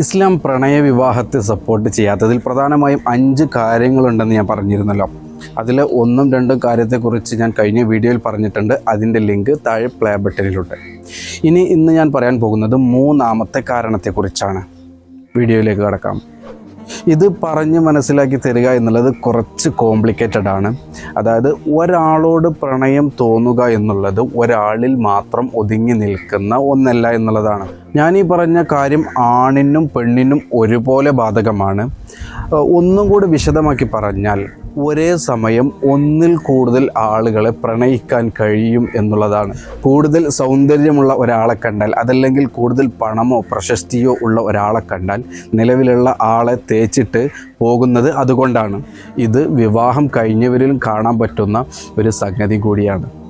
ഇസ്ലാം പ്രണയ വിവാഹത്തെ സപ്പോർട്ട് ചെയ്യാത്തതിൽ പ്രധാനമായും അഞ്ച് കാര്യങ്ങളുണ്ടെന്ന് ഞാൻ പറഞ്ഞിരുന്നല്ലോ. അതിൽ ഒന്നും രണ്ടും കാര്യത്തെക്കുറിച്ച് ഞാൻ കഴിഞ്ഞ വീഡിയോയിൽ പറഞ്ഞിട്ടുണ്ട്. അതിന്റെ ലിങ്ക് താഴെ പ്ലേ ബട്ടണിലുണ്ട് ഇനി ഇന്ന് ഞാൻ പറയാൻ പോകുന്നത് മൂന്നാമത്തെ കാരണത്തെക്കുറിച്ചാണ്. വീഡിയോയിലേക്ക് കടക്കാം. ഇത് പറഞ്ഞ് മനസ്സിലാക്കി തരിക എന്നുള്ളത് കുറച്ച് കോംപ്ലിക്കേറ്റഡ് ആണ്. അതായത് ഒരാളോട് പ്രണയം തോന്നുക എന്നുള്ളത് ഒരാളിൽ മാത്രം ഒതുങ്ങി നിൽക്കുന്ന ഒന്നല്ല എന്നുള്ളതാണ്. ഞാൻ ഈ പറഞ്ഞ കാര്യം ആണിനും പെണ്ണിനും ഒരുപോലെ ബാധകമാണ്. ഒന്നും കൂടി വിശദമാക്കി പറഞ്ഞാൽ ഒരേ സമയം ഒന്നിൽ കൂടുതൽ ആളുകളെ പ്രണയിക്കാൻ കഴിയും എന്നുള്ളതാണ്. കൂടുതൽ സൗന്ദര്യമുള്ള ഒരാളെ കണ്ടാൽ അതല്ലെങ്കിൽ കൂടുതൽ പണമോ പ്രശസ്തിയോ ഉള്ള ഒരാളെ കണ്ടാൽ നിലവിലുള്ള ആളെ തേച്ചിട്ട് പോകുന്നത് അതുകൊണ്ടാണ്. ഇത് വിവാഹം കഴിഞ്ഞവരിലും കാണാൻ പറ്റുന്ന ഒരു സംഗതി കൂടിയാണ്.